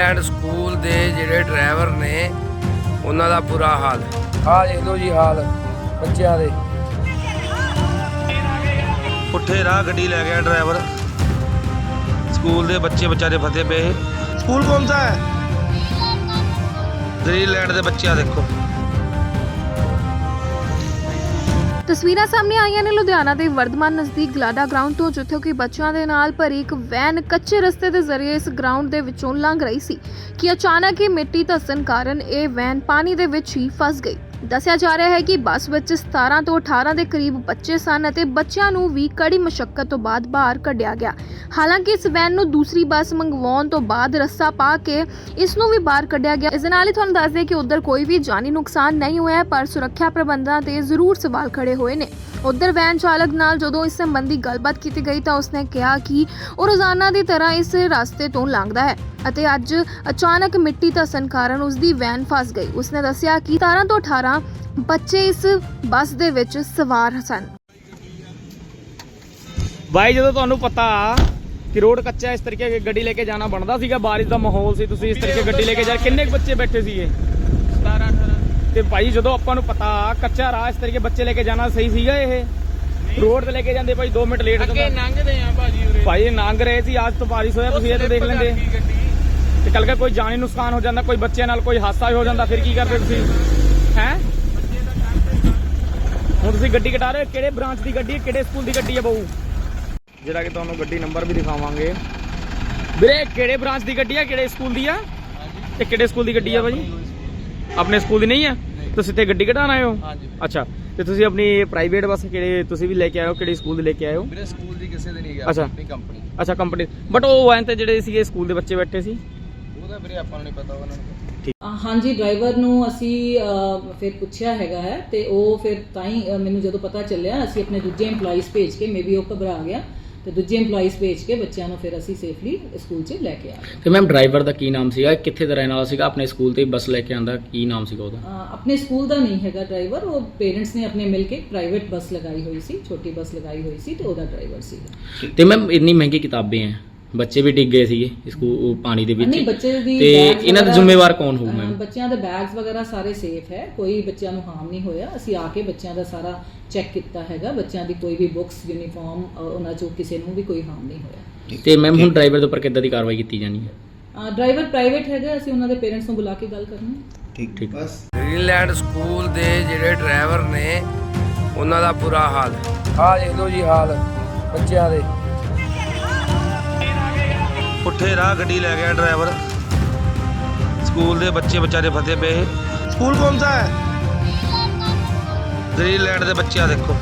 Greenland school ਦੇ ਜਿਹੜੇ driver ਨੇ, ਉਹਨਾਂ ਦਾ ਬੁਰਾ ਹਾਲ। ਆਹ ਦੇਖ ਲਓ ਜੀ ਹਾਲ, ਬੱਚਿਆਂ ਦੇ। ਪੁੱਠੇ ਰਾਹ ਗੱਡੀ ਲੈ ਗਿਆ ਡਰਾਈਵਰ। ਸਕੂਲ ਦੇ ਬੱਚੇ ਵਿਚਾਰੇ ਫਸੇ ਪਏ। ਸਕੂਲ ਕੌਣ ਸਾ ਹੈ? ਗ੍ਰੀਨਲੈਂਡ ਦੇ ਬੱਚਿਆਂ ਦੇਖੋ। ਤਸਵੀਰਾਂ ਸਾਹਮਣੇ ਆਈਆਂ ਨੇ ਲੁਧਿਆਣਾ ਦੇ ਵਰਧਮਾਨ ਨਜ਼ਦੀਕ ਗਲਾਡਾ ਗਰਾਊਂਡ ਤੋਂ, ਜਿੱਥੇ ਕਿ ਬੱਚਿਆਂ ਦੇ ਨਾਲ ਭਰੀ ਇੱਕ ਵੈਨ ਕੱਚੇ ਰਸਤੇ ਦੇ ਜ਼ਰੀਏ ਇਸ ਗਰਾਊਂਡ ਦੇ ਵਿੱਚੋਂ ਲੰਘ ਰਹੀ ਸੀ ਕਿ ਅਚਾਨਕ ਹੀ ਮਿੱਟੀ ਧੱਸਣ ਕਾਰਨ ਇਹ ਵੈਨ ਪਾਣੀ ਦੇ ਵਿੱਚ ਹੀ ਫਸ ਗਈ। ਦੱਸਿਆ ਜਾ ਰਿਹਾ ਹੈ ਕਿ ਬੱਸ ਵਿੱਚ 17 ਤੋਂ 18 ਦੇ ਕਰੀਬ ਬੱਚੇ ਸਨ ਅਤੇ ਬੱਚਿਆਂ ਨੂੰ ਵੀ ਕੜੀ ਮੁਸ਼ਕਲ ਤੋਂ ਬਾਅਦ ਬਾਹਰ ਕੱਢਿਆ ਗਿਆ। ਹਾਲਾਂਕਿ ਇਸ ਵੈਨ ਨੂੰ ਦੂਸਰੀ ਬੱਸ ਮੰਗਵਾਉਣ ਤੋਂ ਬਾਅਦ ਰੱਸਾ ਪਾ ਕੇ ਇਸ ਨੂੰ ਵੀ ਬਾਹਰ ਕੱਢਿਆ ਗਿਆ। ਇਸ ਦੇ ਨਾਲ ਹੀ ਤੁਹਾਨੂੰ ਦੱਸ ਦਈਏ ਕਿ ਉਧਰ ਕੋਈ ਵੀ ਜਾਨੀ ਨੁਕਸਾਨ ਨਹੀਂ ਹੋਇਆ, ਪਰ ਸੁਰੱਖਿਆ ਪ੍ਰਬੰਧਾਂ ਤੇ ਜ਼ਰੂਰ ਸਵਾਲ ਖੜੇ ਹੋਏ ਨੇ। ਉਧਰ ਵੈਨ ਚਾਲਕ ਨਾਲ ਜਦੋਂ ਇਸ ਸੰਬੰਧੀ ਗੱਲਬਾਤ ਕੀਤੀ ਗਈ ਤਾਂ ਉਸਨੇ ਕਿਹਾ ਕਿ ਉਹ ਰੋਜ਼ਾਨਾ ਦੀ ਤਰ੍ਹਾਂ ਇਸ ਰਸਤੇ ਤੋਂ ਲੰਘਦਾ ਹੈ ਅਤੇ ਅੱਜ ਅਚਾਨਕ ਮਿੱਟੀ ਧੱਸਣ ਕਾਰਨ ਉਸ ਦੀ ਵੈਨ ਫਸ ਗਈ। ਉਸਨੇ ਦੱਸਿਆ ਕਿ 17 ਤੋਂ 18 ਬੱਚੇ ਇਸ ਬੱਸ ਦੇ ਵਿੱਚ ਸਵਾਰ ਸਨ। ਭਾਈ ਜਦੋਂ ਤੁਹਾਨੂੰ ਪਤਾ ਕਿ ਰੋਡ ਕੱਚਾ ਹੈ, ਇਸ ਤਰੀਕੇ ਗੱਡੀ ਲੈ ਕੇ ਜਾਣਾ ਬਣਦਾ ਸੀਗਾ ਬਾਰਿਸ਼ ਦਾ ਮਾਹੌਲ ਸੀ ਤੁਸੀਂ ਇਸ ਤਰੀਕੇ ਗੱਡੀ ਲੈ ਕੇ ਜਾ ਕਿੰਨੇ ਕੁ ਬੱਚੇ ਬੈਠੇ ਸੀਗੇ? ਤੇ ਭਾਈ ਜਦੋਂ ਆਪਾਂ ਨੂੰ ਪਤਾ ਕੱਚਾ ਰਾਹ ਇਸ ਤਰੀਕੇ ਬੱਚੇ ਲੈ ਕੇ ਜਾਣਾ ਸਹੀ ਸੀਗਾ ਇਹ? ਰੋਡ ਤੇ ਲੈ ਕੇ ਜਾਂਦੇ ਭਾਈ 2 ਮਿੰਟ ਲੇਟ ਅੱਗੇ ਲੰਘਦੇ ਆ ਭਾਜੀ ਉਰੇ। ਭਾਈ ਲੰਘ ਰਹੇ ਸੀ ਅੱਜ ਤੋਂ ਬਾਰਿਸ਼ ਹੋਇਆ ਤੁਸੀਂ ਇਹ ਤਾਂ ਦੇਖ ਲੈਂਦੇ। ਤੇ ਕੱਲ ਕੇ ਕੋਈ ਜਾਨੀ ਨੁਕਸਾਨ ਹੋ ਜਾਂਦਾ ਕੋਈ ਬੱਚਿਆਂ ਨਾਲ ਕੋਈ ਹਾਦਸਾ ਹੋ ਜਾਂਦਾ ਫਿਰ ਕੀ ਕਰਦੇ ਤੁਸੀਂ? ਹੈ? ਹੁਣ ਤੁਸੀਂ ਗੱਡੀ ਕਟਾ ਰਹੇ ਹੋ ਕਿਹੜੇ ਬ੍ਰਾਂਚ ਦੀ ਗੱਡੀ ਹੈ ਕਿਹੜੇ ਸਕੂਲ ਦੀ ਗੱਡੀ ਹੈ ਬਹੂ? ਜਿਹੜਾ ਕਿ ਤੁਹਾਨੂੰ ਗੱਡੀ ਨੰਬਰ ਵੀ ਦਿਖਾਵਾਂਗੇ। ਵੀਰੇ ਕਿਹੜੇ ਬ੍ਰਾਂਚ ਦੀ ਗੱਡੀ ਆ ਕਿਹੜੇ ਸਕੂਲ ਦੀ ਆ ਤੇ ਕਿਹੜੇ ਸਕੂਲ ਦੀ ਗੱਡੀ ਆ ਭਾਜੀ? ਆਪਣੇ ਸਕੂਲ ਦੀ ਨਹੀਂ ਆ ਤੁਸੀਂ ਤੇ ਗੱਡੀ ਕਢਾਣ ਆਏ ਹੋ? ਅੱਛਾ ਤੇ ਤੁਸੀਂ ਆਪਣੀ ਪ੍ਰਾਈਵੇਟ ਬੱਸ ਕਿਹੜੇ ਤੁਸੀਂ ਵੀ ਲੈ ਕੇ ਆਏ ਹੋ? ਕਿਹੜੇ ਸਕੂਲ ਦੀ ਲੈ ਕੇ ਆਏ ਹੋ? ਮੇਰੇ ਸਕੂਲ ਦੀ ਕਿਸੇ ਦੇ ਨਹੀਂ ਗਿਆ ਅੱਛਾ। ਆਪਣੀ ਕੰਪਨੀ ਅੱਛਾ ਕੰਪਨੀ ਬਟ ਉਹ ਵੈਨ ਤੇ ਜਿਹੜੇ ਸੀਗੇ ਸਕੂਲ ਦੇ ਬੱਚੇ ਬੈਠੇ ਸੀ? ਉਹਦਾ ਵੀਰੇ ਆਪਾਂ ਨੂੰ ਨਹੀਂ ਪਤਾ ਉਹਨਾਂ ਨੂੰ। ਅ, ਹਾਂਜੀ ਡਰਾਈਵਰ ਨੂੰ ਅਸੀਂ ਅ, ਫਿਰ ਪੁੱਛਿਆ ਹੈਗਾ ਹੈ ਤੇ ਉਹ ਫਿਰ ਤਾਂ ਹੀ ਅ, ਮੈਨੂੰ ਜਦੋਂ ਪਤਾ ਚੱਲਿਆ ਅਸੀਂ ਆਪਣੇ ਦੂਜੇ EMPLOYEES ਭੇਜ ਕੇ ਮੇਬੀ ਉਹ ਘਬਰਾ ਗਿਆ। ਤੇ ਦੂਜੇ EMPLOYEES ਭੇਜ ਕੇ ਬੱਚਿਆਂ ਨੂੰ ਫਿਰ ਅਸੀਂ ਸੇਫਲੀ ਸਕੂਲ 'ਚ ਲੈ ਕੇ ਆ ਗਏ। ਤੇ ਮੈਮ ਡਰਾਈਵਰ ਦਾ ਕੀ ਨਾਮ ਸੀਗਾ? ਕਿੱਥੇ ਦਾ ਰਹਿਣ ਵਾਲਾ ਸੀਗਾ? ਆਪਣੇ ਸਕੂਲ ਤੇ ਬੱਸ ਲੈ ਕੇ ਆਂਦਾ ਕੀ ਨਾਮ ਸੀਗਾ ਉਹਦਾ? ਆਪਣੇ ਸਕੂਲ ਦਾ ਨਹੀਂ ਹੈਗਾ ਡਰਾਈਵਰ ਉਹ ਪੇਰੈਂਟਸ ਨੇ ਆਪਣੇ ਮਿਲ ਕੇ ਪ੍ਰਾਈਵੇਟ ਬੱਸ ਲਗਾਈ ਹੋਈ ਸੀ ਛੋਟੀ ਬੱਸ ਲਗਾਈ ਹੋਈ ਸੀ ਤੇ ਉਹਦਾ ਡਰਾਈਵਰ ਸੀਗਾ। ਤੇ ਮੈਮ ਇੰਨੀ ਮਹਿੰਗੀ ਕਿਤਾਬੇ ਆ ਬੱਚੇ ਵੀ ਡਿੱਗ ਗਏ ਸੀਗੇ ਸਕੂਲ ਪਾਣੀ ਦੇ ਵਿੱਚ। ਨਹੀਂ ਬੱਚੇ ਦੀ ਤੇ bags ਇਹਨਾਂ ਦਾ ਵਗੈਰਾ, ਜ਼ਿੰਮੇਵਾਰ ਕੌਣ ਹੋਊ ਮੈਮ ਬੱਚਿਆਂ ਦੇ ਬੈਗਸ ਵਗੈਰਾ ਸਾਰੇ ਸੇਫ ਹੈ ਕੋਈ ਬੱਚਿਆਂ ਨੂੰ ਹਾਰਮ ਨਹੀਂ ਹੋਇਆ। ਅਸੀਂ ਆ ਕੇ ਬੱਚਿਆਂ ਦਾ ਸਾਰਾ ਚੈੱਕ ਕੀਤਾ ਹੈਗਾ ਬੱਚਿਆਂ ਦੀ ਕੋਈ ਵੀ ਬੁੱਕਸ ਯੂਨੀਫਾਰਮ ਉਹਨਾਂ ਚੋਂ ਕਿਸੇ ਨੂੰ ਵੀ ਕੋਈ ਹਾਰਮ ਨਹੀਂ ਹੋਇਆ। ਤੇ ਮੈਮ ਹੁਣ ਡਰਾਈਵਰ ਦੇ ਉੱਪਰ ਕਿੱਦਾਂ ਦੀ ਕਾਰਵਾਈ ਕੀਤੀ ਜਾਣੀ ਹੈ? ਡਰਾਈਵਰ ਪ੍ਰਾਈਵੇਟ ਹੈਗਾ ਅਸੀਂ ਉਹਨਾਂ ਦੇ ਪੇਰੈਂਟਸ ਨੂੰ ਬੁਲਾ ਕੇ ਗੱਲ ਕਰਨੀ ਹੈ। ਠੀਕ ਠੀਕ। ਗ੍ਰੀਨਲੈਂਡ ਸਕੂਲ ਦੇ ਜਿਹੜੇ ਡਰਾਈਵਰ ਨੇ ਉਹਨਾਂ ਦਾ ਬੁਰਾ ਹਾਲ। ਆਹ ਦੇਖ ਲਓ ਜੀ ਹਾਲ ਬੱਚਿਆਂ ਦੇ। ਪੁੱਠੇ ਰਾਹ ਗੱਡੀ ਲੈ ਗਿਆ ਡਰਾਈਵਰ। ਸਕੂਲ ਦੇ ਬੱਚੇ ਵਿਚਾਰੇ ਫਸੇ ਪਏ ਸਕੂਲ ਕੌਣ ਸਾ ਹੈ? ਗ੍ਰੀਨਲੈਂਡ ਦੇ ਬੱਚਿਆਂ ਦੇਖੋ।